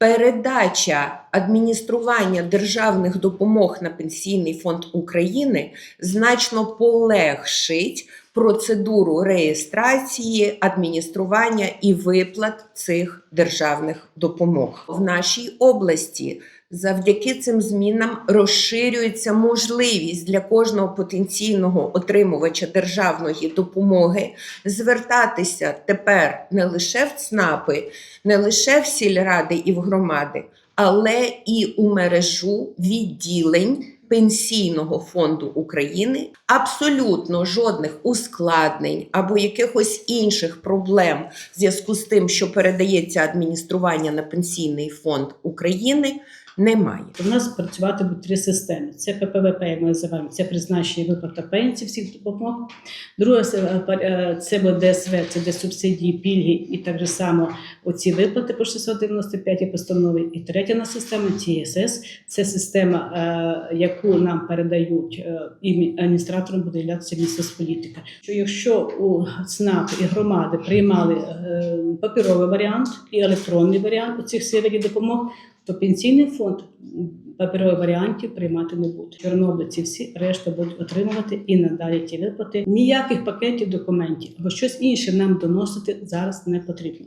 Передача адміністрування державних допомог на Пенсійний фонд України значно полегшить процедуру реєстрації, адміністрування і виплат цих державних допомог в нашій області. Завдяки цим змінам розширюється можливість для кожного потенційного отримувача державної допомоги звертатися тепер не лише в ЦНАПи, не лише в сільради і в громади, але і у мережу відділень Пенсійного фонду України абсолютно жодних ускладнень або якихось інших проблем в зв'язку з тим, що передається адміністрування на Пенсійний фонд України, немає. У нас працювати будуть три системи: це ППВП, як ми називаємо, це призначення виплата пенсій всіх допомог. Друга се- е, це буде ДСВ, це де субсидії, пільги і так же само оці виплати по 695 постанови. І третя на система ТСС, це система, е, яку нам передають е, і адміністратором буде являтися політика. Що якщо у ЦНАП і громади приймали е, паперовий варіант і електронний варіант у цих видів допомог, то пенсійний фонд паперових варіантів приймати не буде. Чорнобильці всі решта будуть отримувати і надалі ті виплати. Ніяких пакетів документів або щось інше нам доносити зараз не потрібно.